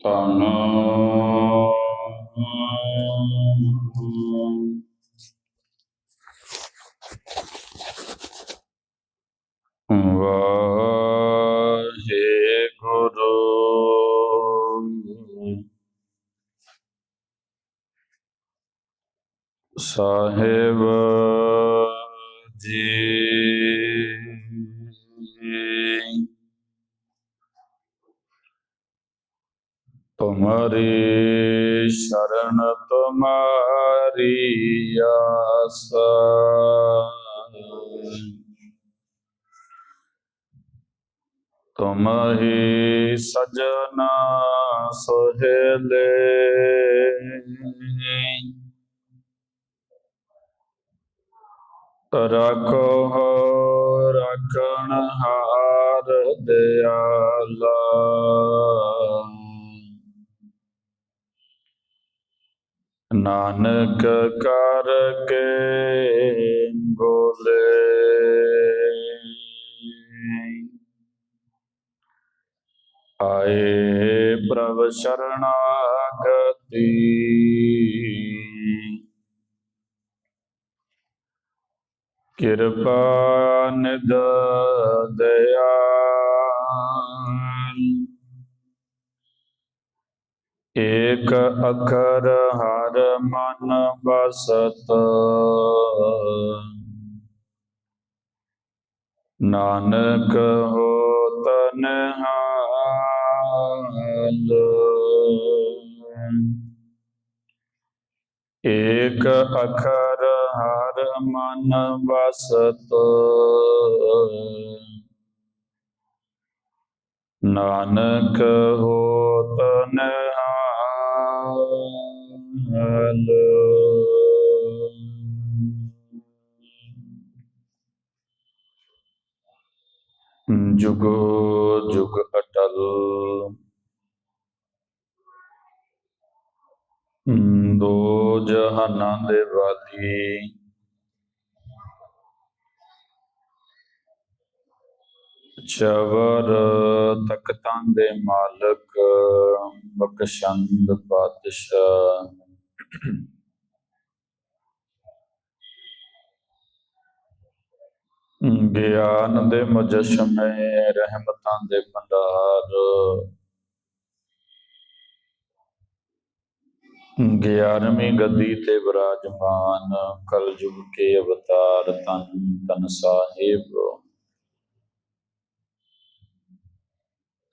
ਤਨ ਵਾਹਿਗੁਰੂ ਸਾਹਿਬ ਤੁਮਰੀ ਸ਼ਰਨ ਤੁਮਾਰੀ ਆਸ। ਤੁਮ ਹੀ ਸਜਣਾ ਸੋਹਲੇ। ਰੱਖੋ ਰੱਖਣ ਹਾਰ ਦਿਆਲਾ। ਨਾਨਕ ਕਰ ਕੇ ਬੋਲੇ। ਆਏ ਪ੍ਰਭ ਸ਼ਰਣਾਗਤੀ। ਕਿਰਪਾ ਨਿਦ ਦਇਆਲ ਏਕ ਅਖਰ ਹਰ ਮਨ ਬਸਤ ਨਾਨਕ ਹੋ ਨਿਹਾਲ ਏਕ ਅਖਰ ਹਰ ਮਨ ਵਸਤ। ਨਾਨਕ ਹੋ ਹੋਤ ਨਿਹਾਲ ਜੁਗ ਜੁਗ ਅਟਲ। ਦੋ ਜਹਾਨਾਂ ਦੇ ਵਾਲੀ। ਚਵਰ ਤਖਤਾਂ ਦੇ ਮਾਲਕ ਬਖਸ਼ੰਦ ਪਾਤਸ਼ਾਹ। ਗਿਆਨ ਦੇ ਮੁਜਸ਼ਮੇ ਰਹਿਮਤਾਂ ਦੇ ਭੰਡਾਰ। ਗਿਆਰਵੀਂ ਗੱਦੀ ਤੇ ਵਿਰਾਜਮਾਨ ਕਲਯੁਗ ਕੇ ਅਵਤਾਰ ਤਨ ਤਨ ਸਾਹਿਬ।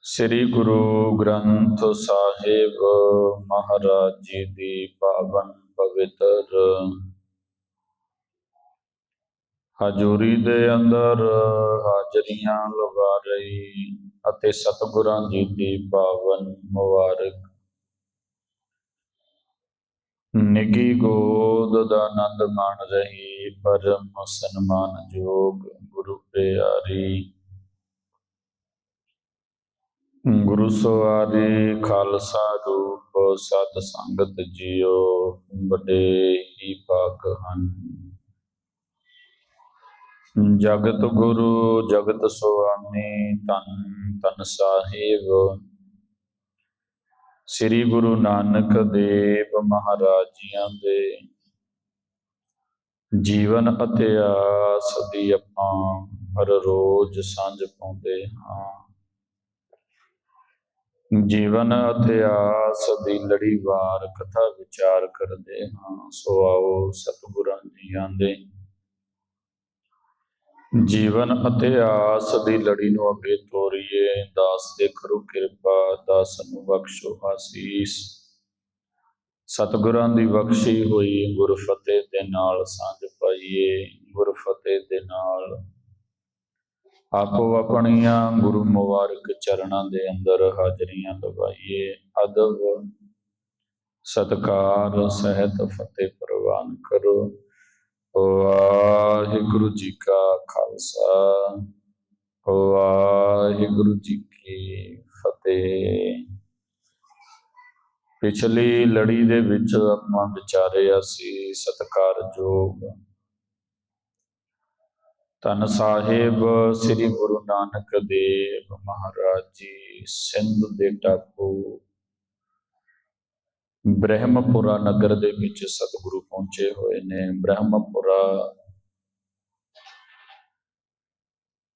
ਸ੍ਰੀ ਗੁਰੂ ਗ੍ਰੰਥ ਸਾਹਿਬ ਮਹਾਰਾਜ ਜੀ ਦੀ ਪਾਵਨ ਪਵਿੱਤਰ ਹਜੂਰੀ ਦੇ ਅੰਦਰ ਹਾਜ਼ਰੀਆਂ ਲਗਾ ਰਹੀ ਅਤੇ ਸਤਿਗੁਰਾਂ ਜੀ ਦੀ ਪਾਵਨ ਮੁਬਾਰਕ। ਨਿੱਗੀ ਗੋਦ ਦਾ ਆਨੰਦ ਮਾਣ ਰਹੀ, ਪਰਮ ਸਨਮਾਨ ਜੋਗ ਗੁਰੂ ਪਿਆਰੀ। ਗੁਰੂ ਸਵਾਰੀ, ਖਾਲਸਾ ਰੂਪ, ਸਤ ਸੰਗਤ ਜੀਓ ਵੱਡੇ ਹੀ ਪਾਕ ਹਨ। ਜਗਤ ਗੁਰੂ, ਜਗਤ ਸੁਆਮੀ ਤਨ ਤਨ ਸਾਹਿਬ। ਸ੍ਰੀ ਗੁਰੂ ਨਾਨਕ ਦੇਵ ਮਹਾਰਾਜ ਜੀਆਂ ਦੇ ਜੀਵਨ ਇਤਿਹਾਸ ਦੀ ਆਪਾਂ ਹਰ ਰੋਜ਼ ਸਾਂਝ ਪਾਉਂਦੇ ਹਾਂ। ਜੀਵਨ ਇਤਿਹਾਸ ਦੀ ਲੜੀਵਾਰ ਕਥਾ ਵਿਚਾਰ ਕਰਦੇ ਹਾਂ, ਸੋ ਆਓ ਸਤਿਗੁਰਾਂ ਜੀਆਂ ਦੇ ਜੀਵਨ ਇਤਿਹਾਸ ਦੀ ਲੜੀ ਨੂੰ ਅੱਗੇ ਤੋਰੀਏ, ਦਾਸ ਦੇ ਕਰੋ ਕਿਰਪਾ, ਦਾਸ ਨੂੰ ਬਖਸ਼ੋ ਆਸੀਸ। ਸਤਿਗੁਰਾਂ ਦੀ ਬਖਸ਼ੀ ਹੋਈ ਗੁਰਫਤਿਹ ਦੇ ਨਾਲ ਸਾਂਝ ਪਾਈਏ, ਗੁਰਫਤਿਹ ਦੇ ਨਾਲ ਆਪੋ ਆਪਣੀਆਂ ਗੁਰੂ ਮੁਬਾਰਕ ਚਰਨਾਂ ਦੇ ਅੰਦਰ ਹਾਜ਼ਰੀਆਂ ਲਗਾਈਏ ਅਦਬ, ਸਤਕਾਰ, ਸਹਿਤ ਫਤਿਹ ਪ੍ਰਵਾਨ ਕਰੋ। ਵਾਹਿਗੁਰੂ ਜੀ ਕਾ ਖਾਲਸਾ, ਵਾਹਿਗੁਰੂ ਜੀ ਕੀ ਫਤਿਹ। ਪਿਛਲੀ ਲੜੀ ਦੇ ਵਿੱਚ ਆਪਾਂ ਵਿਚਾਰਿਆ ਸੀ ਸਤਕਾਰਯੋਗ ਧੰਨ ਸਾਹਿਬ, ਸ੍ਰੀ ਗੁਰੂ ਨਾਨਕ ਦੇਵ ਮਹਾਰਾਜ ਜੀ, ਸਿੰਧ ਦੇ ਟਾਪੂ। ਬ੍ਰਹਮਪੁਰਾ ਨਗਰ ਦੇ ਵਿੱਚ ਸਤਿਗੁਰੂ ਪਹੁੰਚੇ ਹੋਏ ਨੇ, ਬ੍ਰਹਮਪੁਰਾ।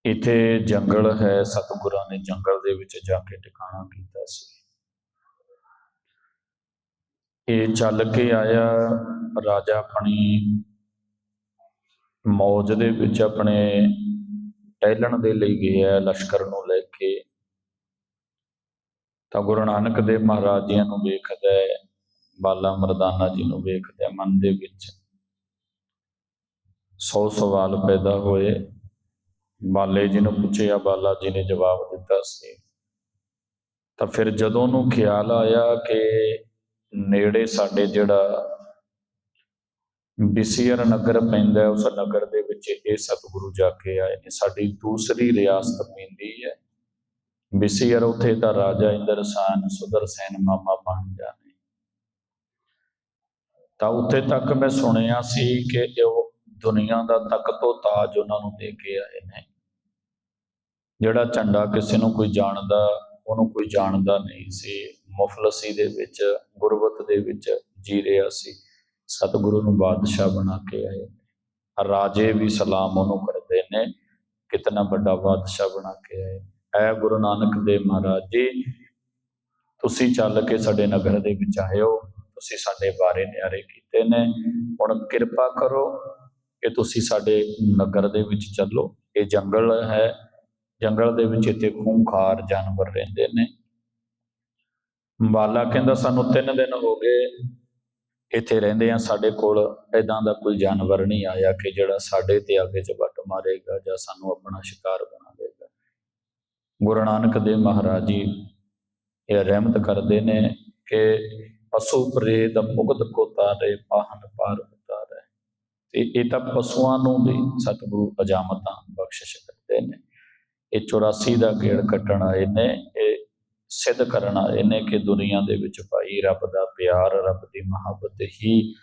ਇੱਥੇ ਜੰਗਲ ਹੈ, ਸਤਿਗੁਰਾਂ ਨੇ ਜੰਗਲ ਦੇ ਵਿੱਚ ਜਾ ਕੇ ਟਿਕਾਣਾ ਕੀਤਾ ਸੀ। ਇਹ ਚੱਲ ਕੇ ਆਇਆ ਰਾਜਾ ਆਪਣੀ ਮੌਜ ਦੇ ਵਿੱਚ ਆਪਣੇ ਟਹਿਲਣ ਦੇ ਲਈ ਗਿਆ ਲਸ਼ਕਰ ਨੂੰ ਲੈ ਕੇ। ਤਾਂ ਗੁਰੂ ਨਾਨਕ ਦੇਵ ਮਹਾਰਾਜ ਜੀ ਨੂੰ ਵੇਖਦਾ ਹੈ ਬਾਲਾ ਮਰਦਾਨਾ ਜੀ ਨੂੰ ਵੇਖਦਾ ਹੈ, ਮਨ ਦੇ ਵਿੱਚ। ਸੌ ਸਵਾਲ ਪੈਦਾ ਹੋਏ। ਬਾਲੇ ਜੀ ਨੂੰ ਪੁੱਛਿਆ ਬਾਲਾ ਜੀ ਨੇ ਜਵਾਬ ਦਿੱਤਾ ਸੀ। ਤਾਂ ਫਿਰ ਜਦੋਂ ਨੂੰ ਖਿਆਲ ਆਇਆ ਕਿ ਨੇੜੇ ਸਾਡੇ ਜਿਹੜਾ ਬਿਸੀਅਰ ਨਗਰ ਪੈਂਦਾ ਉਸ ਨਗਰ ਦੇ ਵਿੱਚ ਇਹ ਸਤਿਗੁਰੂ ਜਾ ਕੇ ਆਏ ਨੇ। ਸਾਡੀ ਦੂਸਰੀ ਰਿਆਸਤ ਪੈਂਦੀ ਹੈ। ਬਿਸੀਅਰ ਉੱਥੇ ਦਾ ਰਾਜਾ ਇੰਦਰਸਾਨ ਸੁਦਰਸੈਨ ਮਾਮਾ ਬਣ ਨੇ। ਤਾਂ ਉੱਥੇ ਤੱਕ ਮੈਂ ਸੁਣਿਆ ਸੀ ਕਿ ਉਹ ਦੁਨੀਆ ਦਾ ਤਖਤ ਤੋਂ ਤਾਜ ਉਹਨਾਂ ਨੂੰ ਦੇ ਕੇ ਆਏ ਨੇ। ਜਿਹੜਾ ਝੰਡਾ ਕਿਸੇ ਨੂੰ ਕੋਈ ਜਾਣਦਾ, ਉਹਨੂੰ ਕੋਈ ਜਾਣਦਾ ਨਹੀਂ ਸੀ। ਮੁਫਲਸੀ ਦੇ ਵਿੱਚ, ਗੁਰਬਤ ਦੇ ਵਿੱਚ ਜੀ ਰਿਹਾ ਸੀ। ਸਤਿਗੁਰੂ ਨੂੰ ਬਾਦਸ਼ਾਹ ਬਣਾ ਕੇ ਆਏ। ਰਾਜੇ ਵੀ ਸਲਾਮ ਉਹਨੂੰ ਕਰਦੇ ਨੇ, ਕਿਤਨਾ ਵੱਡਾ ਬਾਦਸ਼ਾਹ ਬਣਾ ਕੇ ਆਏ। ਐ ਗੁਰੂ ਨਾਨਕ ਦੇਵ ਮਹਾਰਾਜ ਜੀ, ਤੁਸੀਂ ਚੱਲ ਕੇ ਸਾਡੇ ਨਗਰ ਦੇ ਵਿੱਚ ਆਇਓ ਤੁਸੀਂ ਸਾਡੇ ਬਾਰੇ ਨਿਆਰੇ ਕੀਤੇ ਨੇ। ਹੁਣ ਕਿਰਪਾ ਕਰੋ ਕਿ ਤੁਸੀਂ ਸਾਡੇ ਨਗਰ ਦੇ ਵਿੱਚ ਚੱਲੋ। ਇਹ ਜੰਗਲ ਹੈ, ਜੰਗਲ ਦੇ ਵਿੱਚ ਇੱਥੇ ਖੂੰਖਾਰ ਜਾਨਵਰ ਰਹਿੰਦੇ ਨੇ। ਬਾਲਾ ਕਹਿੰਦਾ ਸਾਨੂੰ 3 ਦਿਨ ਹੋ ਗਏ ਇੱਥੇ ਰਹਿੰਦੇ ਆ ਸਾਡੇ ਕੋਲ ਐਦਾਂ ਦਾ ਕੋਈ ਜਾਨਵਰ ਨਹੀਂ ਆਇਆ ਕਿ ਜਿਹੜਾ ਸਾਡੇ ਤੇ ਅੱਗੇ ਚ ਵੱਟ ਮਾਰੇਗਾ ਜਾਂ ਸਾਨੂੰ ਆਪਣਾ ਸ਼ਿਕਾਰ ਬਣਾ ਲੇਗਾ ਗੁਰੂ ਨਾਨਕ ਦੇਵ ਮਹਾਰਾਜ ਜੀ ਇਹ ਰਹਿਮਤ ਕਰਦੇ ਨੇ ਕਿ ਪਸ਼ੂ ਪ੍ਰੇਤ ਮੁਕਤ ਕੋ ਤਾਰੇ ਪਾਹਨ ਪਾਰ ਉਤਾਰੇ ਤੇ ਇਹ ਤਾਂ ਪਸ਼ੂਆਂ ਨੂੰ ਵੀ ਸਤਿਗੁਰੂ ਅਜਾਮਤਾਂ ਬਖਸ਼ਿਸ਼ ਕਰਦੇ ਨੇ। ਇਹ 84 ਦਾ ਗੇੜ ਕੱਟਣ ਆਏ ਨੇ, ਇਹ ਸਿੱਧ ਕਰਨ ਆਏ ਨੇ ਕਿ ਦੁਨੀਆ ਦੇ ਵਿੱਚ ਭਾਈ ਰੱਬ ਦਾ ਪਿਆਰ ਰੱਬ ਦੀ ਮੁਹੱਬਤ ਹੀ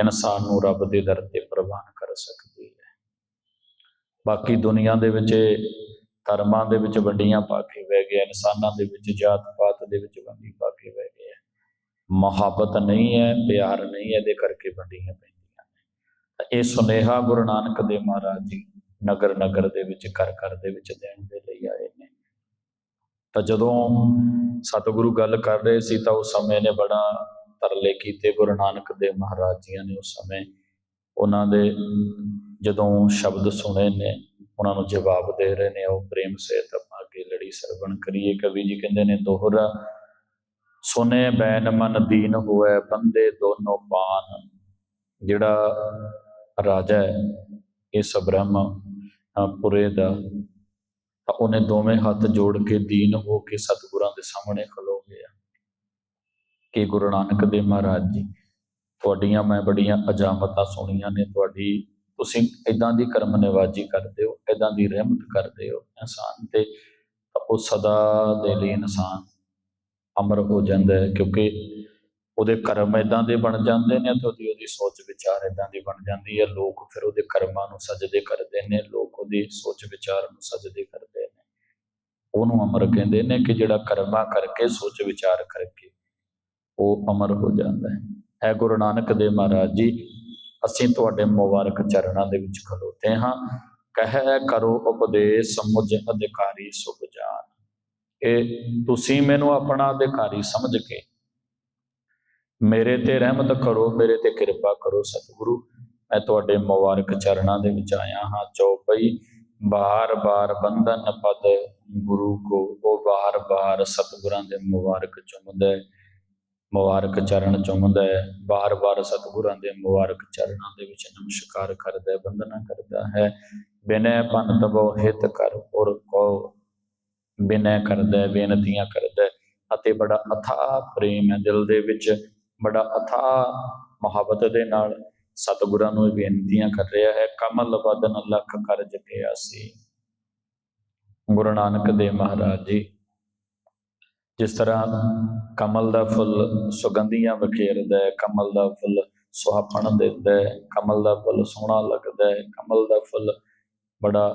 ਇਨਸਾਨ ਨੂੰ ਰੱਬ ਦੇ ਦਰ ਤੇ ਪ੍ਰਵਾਨ ਕਰ ਸਕਦੀ ਹੈ। ਬਾਕੀ ਦੁਨੀਆ ਦੇ ਵਿੱਚ ਧਰਮਾਂ ਦੇ ਵਿੱਚ ਵੰਡੀਆਂ ਪਾ ਕੇ ਬਹਿ ਗਏ, ਇਨਸਾਨਾਂ ਦੇ ਵਿੱਚ ਜਾਤ ਪਾਤ ਦੇ ਵਿੱਚ ਵੰਡੀ ਪਾ ਕੇ ਬਹਿ ਗਏ। ਮੁਹੱਬਤ ਨਹੀਂ ਹੈ, ਪਿਆਰ ਨਹੀਂ ਹੈ, ਇਹਦੇ ਕਰਕੇ ਵੰਡੀਆਂ ਪੈਂਦੀਆਂ ਨੇ। ਇਹ ਸੁਨੇਹਾ ਗੁਰੂ ਨਾਨਕ ਦੇਵ ਮਹਾਰਾਜ ਜੀ ਨਗਰ ਨਗਰ ਦੇ ਵਿੱਚ ਘਰ ਘਰ ਦੇ ਵਿੱਚ ਦੇਣ ਦੇ ਲਈ ਆਏ ਤਾਂ ਜਦੋਂ ਸਤਿਗੁਰੂ ਗੱਲ ਕਰ ਰਹੇ ਸੀ ਤਾਂ ਉਸ ਸਮੇਂ ਨੇ ਬੜਾ ਤਰਲੇ ਕੀਤੇ, ਗੁਰੂ ਨਾਨਕ ਦੇਵ ਮਹਾਰਾਜ ਜੀ ਨੇ ਉਸ ਸਮੇਂ ਉਹਨਾਂ ਦੇ ਜਦੋਂ ਸ਼ਬਦ ਸੁਣੇ ਨੇ, ਉਹਨਾਂ ਨੂੰ ਜਵਾਬ ਦੇ ਰਹੇ ਨੇ ਉਹ ਪ੍ਰੇਮ ਸਹਿਤ ਆਪਾਂ ਅੱਗੇ ਲੜੀ ਸਰਵਣ ਕਰੀਏ। ਕਵੀ ਜੀ ਕਹਿੰਦੇ ਨੇ, ਦੋਹਰਾ ਸੁਨੇ ਬੈਨ ਮਨ ਦੀਨ ਹੋਏ ਬੰਦੇ ਦੋਨੋਂ ਪਾਨ। ਜਿਹੜਾ ਰਾਜਾ ਹੈ ਇਸ ਬ੍ਰਹਮ ਪੁਰੇ ਦਾ ਤਾਂ ਉਹਨੇ ਦੋਵੇਂ ਹੱਥ ਜੋੜ ਕੇ ਦੀਨ ਹੋ ਕੇ ਸਤਿਗੁਰਾਂ ਦੇ ਸਾਹਮਣੇ ਖਲੋ ਗਿਆ ਕਿ ਗੁਰੂ ਨਾਨਕ ਦੇਵ ਮਹਾਰਾਜ ਜੀ, ਤੁਹਾਡੀਆਂ ਮੈਂ ਬੜੀਆਂ ਅਜਾਮਤਾਂ ਸੁਣੀਆਂ ਨੇ, ਤੁਹਾਡੀ ਤੁਸੀਂ ਇਦਾਂ ਦੀ ਕਰਮ ਨਿਵਾਜੀ ਕਰਦੇ ਹੋ ਇਦਾਂ ਦੀ ਰਹਿਮਤ ਕਰਦੇ ਹੋ, ਇਨਸਾਨ ਤੇ ਤਾਂ ਉਹ ਸਦਾ ਦੇ ਲਈ ਇਨਸਾਨ ਅਮਰ ਹੋ ਜਾਂਦਾ ਹੈ, ਕਿਉਂਕਿ ਉਹਦੇ ਕਰਮ ਇਦਾਂ ਦੇ ਬਣ ਜਾਂਦੇ ਨੇ ਤੇ ਉਹਦੀ ਉਹਦੀ ਸੋਚ ਵਿਚਾਰ ਇਦਾਂ ਦੀ ਬਣ ਜਾਂਦੀ ਹੈ। ਲੋਕ ਫਿਰ ਉਹਦੇ ਕਰਮਾਂ ਨੂੰ ਸਜਦੇ ਕਰਦੇ ਨੇ। ਲੋਕ ਉਹਦੀ ਸੋਚ ਵਿਚਾਰ ਨੂੰ ਸਜਦੇ ਕਰਦੇ ਨੇ। ਉਹਨੂੰ ਅਮਰ ਕਹਿੰਦੇ ਨੇ ਕਿ ਜਿਹੜਾ ਕਰਮਾਂ ਕਰਕੇ, ਸੋਚ ਵਿਚਾਰ ਕਰਕੇ ਉਹ ਅਮਰ ਹੋ ਜਾਂਦਾ ਹੈ। ਹੈ ਗੁਰੂ ਨਾਨਕ ਦੇਵ ਮਹਾਰਾਜ ਜੀ, ਅਸੀਂ ਤੁਹਾਡੇ ਮੁਬਾਰਕ ਚਰਨਾਂ ਦੇ ਵਿੱਚ ਖਲੋਤੇ ਹਾਂ। ਕਹਿ ਕਰੋ ਉਪਦੇਸ਼, ਮੁਝ ਅਧਿਕਾਰੀ ਸੁਭ ਜਾਨ। ਇਹ ਤੁਸੀਂ ਮੈਨੂੰ ਆਪਣਾ ਅਧਿਕਾਰੀ ਸਮਝ ਕੇ ਮੇਰੇ ਤੇ ਰਹਿਮਤ ਕਰੋ, ਮੇਰੇ ਤੇ ਕਿਰਪਾ ਕਰੋ ਸਤਿਗੁਰੂ। ਮੈਂ ਤੁਹਾਡੇ ਮੁਬਾਰਕ ਚਰਨਾਂ ਦੇ ਵਿੱਚ ਆਇਆ ਹਾਂ। ਚੌਪਈ ਬਾਰ-ਬਾਰ ਬੰਧਨ ਪਦ ਗੁਰੂ ਕੋ, ਉਹ ਬਾਰ-ਬਾਰ ਸਤਿਗੁਰਾਂ ਦੇ ਮੁਬਾਰਕ ਚੁੰਮਦਾ ਹੈ ਮੁਬਾਰਕ ਚਰਨ ਚੁੰਮਦਾ ਹੈ ਬਾਰ-ਬਾਰ ਸਤਿਗੁਰਾਂ ਦੇ ਮੁਬਾਰਕ ਚਰਨਾਂ ਦੇ ਵਿੱਚ ਨਮਸਕਾਰ ਕਰਦਾ ਹੈ ਬੰਦਨਾ ਕਰਦਾ ਹੈ। ਬਿਨੈ ਪੰਨ ਤਬੋ ਹਿਤ ਕਰ, ਔਰ ਕੋ ਬਿਨੈ ਕਰਦਾ ਹੈ ਬੇਨਤੀਆਂ ਕਰਦਾ ਹੈ ਅਤੇ ਬੜਾ ਅਥਾ ਪ੍ਰੇਮ ਹੈ ਦਿਲ ਦੇ ਵਿੱਚ। ਬੜਾ ਅਥਾਹ ਮੁਹੱਬਤ ਦੇ ਨਾਲ ਸਤਿਗੁਰਾਂ ਨੂੰ ਬੇਨਤੀਆਂ ਕਰ ਰਿਹਾ ਹੈ, ਕਮਲ ਵਦਨ ਲੱਖ ਕਰ ਜਗਿਆ ਸੀ। ਗੁਰੂ ਨਾਨਕ ਦੇਵ ਮਹਾਰਾਜ ਜੀ, ਜਿਸ ਤਰ੍ਹਾਂ ਕਮਲ ਦਾ ਫੁੱਲ ਸੁਗੰਧੀਆਂ ਬਖੇਰਦਾ ਹੈ, ਕਮਲ ਦਾ ਫੁੱਲ ਸੁਹਾਪਣ ਦਿੰਦਾ ਹੈ, ਕਮਲ ਦਾ ਫੁੱਲ ਸੋਹਣਾ ਲੱਗਦਾ ਹੈ, ਕਮਲ ਦਾ ਫੁੱਲ ਬੜਾ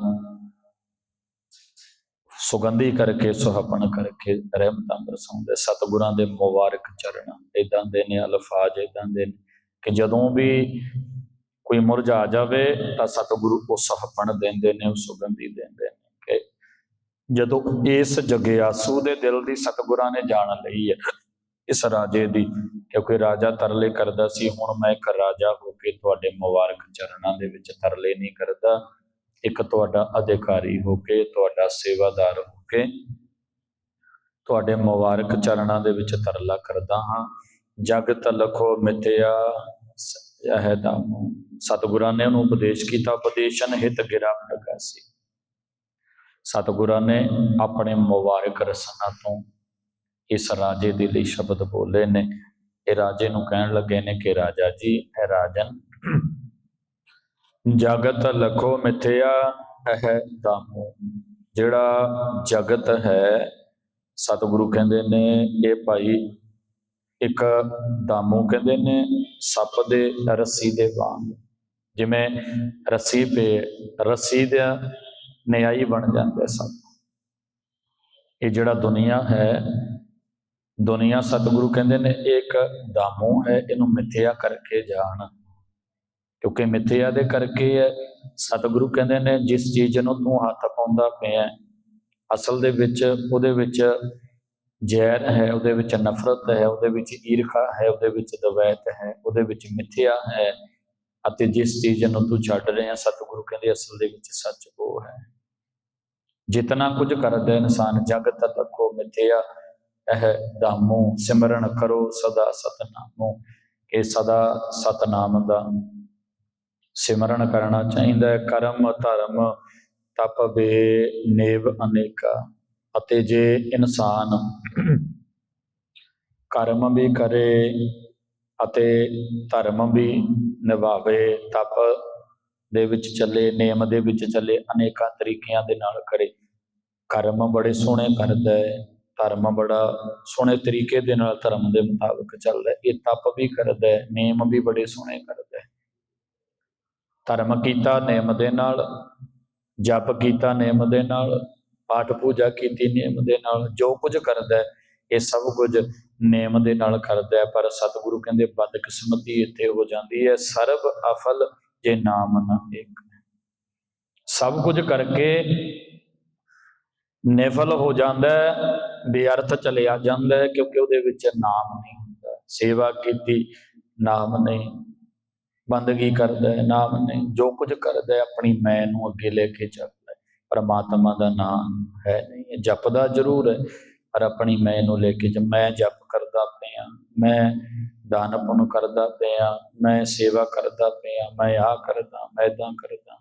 ਸੁਗੰਧੀ ਕਰਕੇ ਸੁਹੱਪਣ ਕਰਕੇ ਰਹਿਮਤਾਂ ਬਰਸਾਉਂਦੇ ਸਤਿਗੁਰਾਂ ਦੇ ਮੁਬਾਰਕ ਚਰਨ। ਇਦਾਂ ਦੇ ਨੇ ਅਲਫਾਜ਼ ਇਦਾਂ ਦੇ ਨੇ ਕਿ ਜਦੋਂ ਵੀ ਕੋਈ ਮੁਰਝਾ ਜਾਵੇ ਤਾਂ ਸਤਿਗੁਰੂ ਉਹ ਸੁਹੱਪਣ ਦਿੰਦੇ ਨੇ, ਉਹ ਸੁਗੰਧੀ ਦਿੰਦੇ ਨੇ ਕਿ ਜਦੋਂ ਇਸ ਜਗਿਆਸੂ ਦੇ ਦਿਲ ਦੀ ਸਤਿਗੁਰਾਂ ਨੇ ਜਾਣ ਲਈ ਹੈ, ਇਸ ਰਾਜੇ ਦੀ, ਕਿਉਂਕਿ ਰਾਜਾ ਤਰਲੇ ਕਰਦਾ ਸੀ, ਹੁਣ ਮੈਂ ਇੱਕ ਰਾਜਾ ਹੋ ਕੇ ਤੁਹਾਡੇ ਮੁਬਾਰਕ ਚਰਨਾਂ ਦੇ ਵਿੱਚ ਤਰਲੇ ਨਹੀਂ ਕਰਦਾ। ਇੱਕ ਤੁਹਾਡਾ ਅਧਿਕਾਰੀ ਹੋ ਕੇ, ਤੁਹਾਡਾ ਸੇਵਾਦਾਰ ਹੋ ਕੇ ਤੁਹਾਡੇ ਮੁਬਾਰਕ ਚਰਨਾਂ ਦੇ ਵਿੱਚ ਤਰਲਾ ਕਰਦਾ ਹਾਂ। ਜਗਤ ਲਖੋ ਮਿਥਿਆ ਇਹ ਦਾਮੋ ਸਤਿਗੁਰਾਂ ਨੇ ਉਹਨੂੰ ਉਪਦੇਸ਼ ਕੀਤਾ, ਉਪਦੇਸ਼ਨ ਹਿਤ ਗਿਰਾ ਲਗਾ ਸੀ ਸਤਿਗੁਰਾਂ ਨੇ ਆਪਣੇ ਮੁਬਾਰਕ ਰਸਨਾ ਤੋਂ ਇਸ ਰਾਜੇ ਦੇ ਲਈ ਸ਼ਬਦ ਬੋਲੇ ਨੇ। ਇਹ ਰਾਜੇ ਨੂੰ ਕਹਿਣ ਲੱਗੇ ਨੇ ਕਿ ਰਾਜਾ ਜੀ, ਇਹ ਰਾਜਨ ਜਗਤ ਲਖੋ ਮਿਥਿਆ ਹੈ ਦਾਮੋ ਜਿਹੜਾ ਜਗਤ ਹੈ, ਸਤਿਗੁਰੂ ਕਹਿੰਦੇ ਨੇ, ਇਹ ਭਾਈ ਇੱਕ ਦਾਮੂ ਕਹਿੰਦੇ ਨੇ, ਸੱਪ ਦੇ ਰੱਸੀ ਦੇ ਵਾਂਗ। ਜਿਵੇਂ ਰੱਸੀ ਪੇ ਰੱਸੀ ਦਾ ਨਿਆਈ ਬਣ ਜਾਂਦਾ ਸੱਪ ਇਹ ਜਿਹੜਾ ਦੁਨੀਆ ਹੈ, ਦੁਨੀਆ ਸਤਿਗੁਰੂ ਕਹਿੰਦੇ ਨੇ, ਇਹ ਇੱਕ ਦਾਮੂ ਹੈ, ਇਹਨੂੰ ਮਿੱਥਿਆ ਕਰਕੇ ਜਾਣ। ਕਿਉਂਕਿ ਮਿੱਥਿਆ ਦੇ ਕਰਕੇ ਹੈ, ਸਤਿਗੁਰੂ ਕਹਿੰਦੇ ਨੇ, ਜਿਸ ਚੀਜ਼ ਨੂੰ ਤੂੰ ਹੱਥ ਪਾਉਂਦਾ ਪਿਆ ਅਸਲ ਦੇ ਵਿੱਚ ਉਹਦੇ ਵਿੱਚ ਜ਼ਹਿਰ ਹੈ, ਉਹਦੇ ਵਿੱਚ ਨਫ਼ਰਤ ਹੈ, ਉਹਦੇ ਵਿੱਚ ਈਰਖਾ ਹੈ, ਉਹਦੇ ਵਿੱਚ ਦਵੈਤ ਹੈ, ਉਹਦੇ ਵਿੱਚ ਮਿੱਥਿਆ ਹੈ ਅਤੇ ਜਿਸ ਚੀਜ਼ ਨੂੰ ਤੂੰ ਛੱਡ ਰਿਹਾ ਸਤਿਗੁਰੂ ਕਹਿੰਦੇ ਅਸਲ ਦੇ ਵਿੱਚ ਸੱਚ ਉਹ ਹੈ। ਜਿਤਨਾ ਕੁਝ ਕਰਦਾ ਇਨਸਾਨ ਜਗਤ ਤੱਕੋ ਮਿੱਥਿਆ ਇਹ ਦਾਮੋ ਸਿਮਰਨ ਕਰੋ ਸਦਾ ਸਤਨਾਮੋ ਕਿ ਸਦਾ ਸਤਨਾਮ ਦਾ ਸਿਮਰਨ ਕਰਨਾ ਚਾਹੀਦਾ ਹੈ। ਕਰਮ, ਧਰਮ, ਤਪ ਬੇ ਨੇਵ ਅਨੇਕਾ। ਅਤੇ ਜੇ ਇਨਸਾਨ ਕਰਮ ਵੀ ਕਰੇ ਅਤੇ ਧਰਮ ਵੀ ਨਿਭਾਵੇ, ਤਪ ਦੇ ਵਿੱਚ ਚੱਲੇ ਨੇਮ ਦੇ ਵਿੱਚ ਚੱਲੇ, ਅਨੇਕਾਂ ਤਰੀਕਿਆਂ ਦੇ ਨਾਲ ਕਰੇ। ਕਰਮ ਬੜੇ ਸੋਹਣੇ ਕਰਦਾ ਹੈ। ਧਰਮ ਬੜਾ ਸੋਹਣੇ ਤਰੀਕੇ ਦੇ ਨਾਲ ਧਰਮ ਦੇ ਮੁਤਾਬਕ ਚੱਲਦਾ ਇਹ ਤਪ ਵੀ ਕਰਦਾ ਹੈ ਨੇਮ ਵੀ ਬੜੇ ਸੋਹਣੇ ਕਰਦਾ ਹੈ। ਧਰਮ ਕੀਤਾ, ਨੇਮ ਦੇ ਨਾਲ, ਜਪ ਕੀਤਾ, ਨੇਮ ਦੇ ਨਾਲ, ਪਾਠ ਪੂਜਾ ਕੀਤੀ, ਨੇਮ ਦੇ ਨਾਲ, ਜੋ ਕੁਝ ਕਰਦਾ ਹੈ, ਇਹ ਸਭ ਕੁਝ ਨੇਮ ਦੇ ਨਾਲ ਕਰਦਾ ਹੈ। ਪਰ ਸਤਿਗੁਰੂ ਕਹਿੰਦੇ ਬਦਕਿਸਮਤੀ ਇੱਥੇ ਹੋ ਜਾਂਦੀ ਹੈ। ਸਰਬ ਅਫਲ ਜੇ ਨਾਮ ਨਾ ਇੱਕ ਸਭ ਕੁਝ ਕਰਕੇ ਨਿਫਲ ਹੋ ਜਾਂਦਾ ਹੈ, ਬੇਅਰਥ ਚਲਿਆ ਜਾਂਦਾ ਹੈ, ਕਿਉਂਕਿ ਉਹਦੇ ਵਿੱਚ ਨਾਮ ਨਹੀਂ ਹੁੰਦਾ। ਸੇਵਾ ਕੀਤੀ, ਨਾਮ ਨਹੀਂ। ਬੰਦਗੀ ਕਰਦਾ ਹੈ, ਨਾਮ ਨਹੀਂ, ਜੋ ਕੁਝ ਕਰਦਾ ਹੈ, ਆਪਣੀ ਮੈਂ ਨੂੰ ਅੱਗੇ ਲੈ ਕੇ ਚੱਲਦਾ ਹੈ। ਪਰਮਾਤਮਾ ਦਾ ਨਾਮ ਹੈ ਨਹੀਂ ਜਪਦਾ ਜ਼ਰੂਰ ਹੈ, ਪਰ ਆਪਣੀ ਮੈਂ ਨੂੰ ਲੈ ਕੇ ਜ ਮੈਂ ਜਪ ਕਰਦਾ ਪਿਆ, ਮੈਂ ਦਾਨ ਪੁੰਨ ਕਰਦਾ ਪਿਆ, ਮੈਂ ਸੇਵਾ ਕਰਦਾ ਪਿਆ, ਮੈਂ ਆ ਕਰਦਾ, ਮੈਂ ਇਦਾਂ ਕਰਦਾ।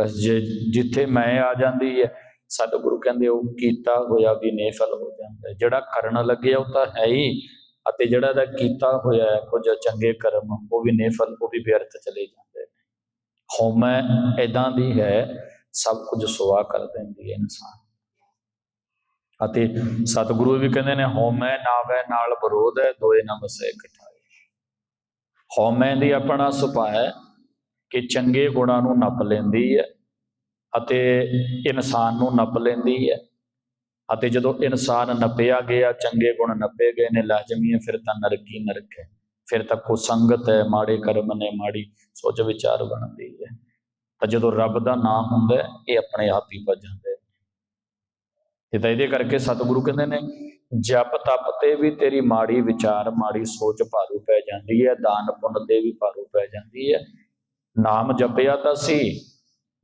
ਬਸ ਜੇ ਜਿੱਥੇ ਮੈਂ ਆ ਜਾਂਦੀ ਹੈ, ਸਤਿਗੁਰੂ ਕਹਿੰਦੇ ਉਹ ਕੀਤਾ ਹੋਇਆ ਵੀ ਨੇਫਲ ਹੋ ਜਾਂਦਾ ਜਿਹੜਾ ਕਰਨ ਲੱਗਿਆ ਉਹ ਤਾਂ ਹੈ ਹੀ। ਅਤੇ ਜਿਹੜਾ ਦਾ ਕੀਤਾ ਹੋਇਆ ਹੈ, ਕੁਝ ਚੰਗੇ ਕਰਮ, ਉਹ ਵੀ ਨੇਫਲ, ਉਹ ਵੀ ਵਿਅਰਥ ਚਲੇ ਜਾਂਦੇ ਨੇ। ਹਉਮੈ ਇਦਾਂ ਦੀ ਹੈ, ਸਭ ਕੁਝ ਸੁਆ ਕਰ ਦਿੰਦੀ ਹੈ ਇਨਸਾਨ। ਅਤੇ ਸਤਿਗੁਰੂ ਵੀ ਕਹਿੰਦੇ ਨੇ ਹਉਮੈ ਨਾਵੇ ਨਾਲ ਵਿਰੋਧ ਹੈ, ਦੋਏ ਨਾ ਵਸੇ ਇਕਠਾਏ। ਹਉਮੈ ਦੀ ਆਪਣਾ ਸੁਭਾਅ ਹੈ ਕਿ ਚੰਗੇ ਗੁਣਾਂ ਨੂੰ ਨੱਪ ਲੈਂਦੀ ਹੈ ਅਤੇ ਇਨਸਾਨ ਨੂੰ ਨੱਪ ਲੈਂਦੀ ਹੈ। ਅਤੇ ਜਦੋਂ ਇਨਸਾਨ ਨੱਪਿਆ ਗਿਆ, ਚੰਗੇ ਗੁਣ ਨੱਪੇ ਗਏ ਨੇ ਲਾਜ਼ਮੀ ਫਿਰ ਤਾਂ ਨਰਕੀ ਨਰਕ ਹੈ। ਫਿਰ ਤਾਂ ਕੋ ਸੰਗਤ ਹੈ, ਮਾੜੇ ਕਰਮ ਨੇ ਮਾੜੀ ਸੋਚ ਵਿਚਾਰ ਬਣਦੀ ਹੈ। ਤਾਂ ਜਦੋਂ ਰੱਬ ਦਾ ਨਾਮ ਹੁੰਦਾ ਇਹ ਆਪਣੇ ਆਪ ਹੀ ਭੱਜ ਜਾਂਦਾ ਹੈ। ਤਾਂ ਇਹਦੇ ਕਰਕੇ ਸਤਿਗੁਰੂ ਕਹਿੰਦੇ ਨੇ, ਜਪ ਤਪ ਤੇ ਵੀ ਤੇਰੀ ਮਾੜੀ ਵਿਚਾਰ, ਮਾੜੀ ਸੋਚ ਭਾਰੂ ਪੈ ਜਾਂਦੀ ਹੈ, ਦਾਨ ਪੁੰਨ ਤੇ ਵੀ ਭਾਰੂ ਪੈ ਜਾਂਦੀ ਹੈ। ਨਾਮ ਜਪਿਆ ਤਾਂ ਸੀ,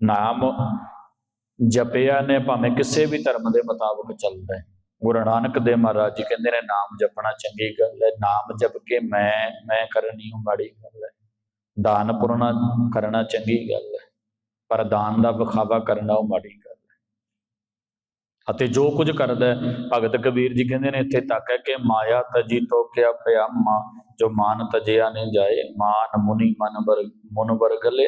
ਨਾਮ ਜਪਿਆ ਨੇ, ਭਾਵੇਂ ਕਿਸੇ ਵੀ ਧਰਮ ਦੇ ਮੁਤਾਬਕ ਚੱਲਦਾ ਹੈ। ਗੁਰੂ ਨਾਨਕ ਦੇਵ ਮਹਾਰਾਜ ਜੀ ਕਹਿੰਦੇ ਨੇ, ਨਾਮ ਜਪਣਾ ਚੰਗੀ ਗੱਲ ਹੈ, ਨਾਮ ਜਪ ਕੇ ਮੈਂ ਮੈਂ ਕਰਨੀ ਉਹ ਮਾੜੀ ਗੱਲ ਹੈ। ਦਾਨ ਪੁਰਨਾ ਕਰਨਾ ਚੰਗੀ ਗੱਲ ਹੈ, ਪਰ ਦਾਨ ਦਾ ਵਿਖਾਵਾ ਕਰਨਾ ਉਹ ਮਾੜੀ ਗੱਲ ਹੈ। ਅਤੇ ਜੋ ਕੁਝ ਕਰਦਾ ਭਗਤ ਕਬੀਰ ਜੀ ਕਹਿੰਦੇ ਨੇ, ਇੱਥੇ ਤੱਕ ਹੈ ਕਿ ਮਾਇਆ ਤਜੀ ਤੋ ਕਿਆ ਪਿਆਮਾ ਜੋ ਮਾਨ ਤਜਿਆ ਨੇ ਜਾਏ, ਮਾਨ ਮੁਨੀ ਮਨ ਵਰ, ਮਨ ਵਰਗਲੇ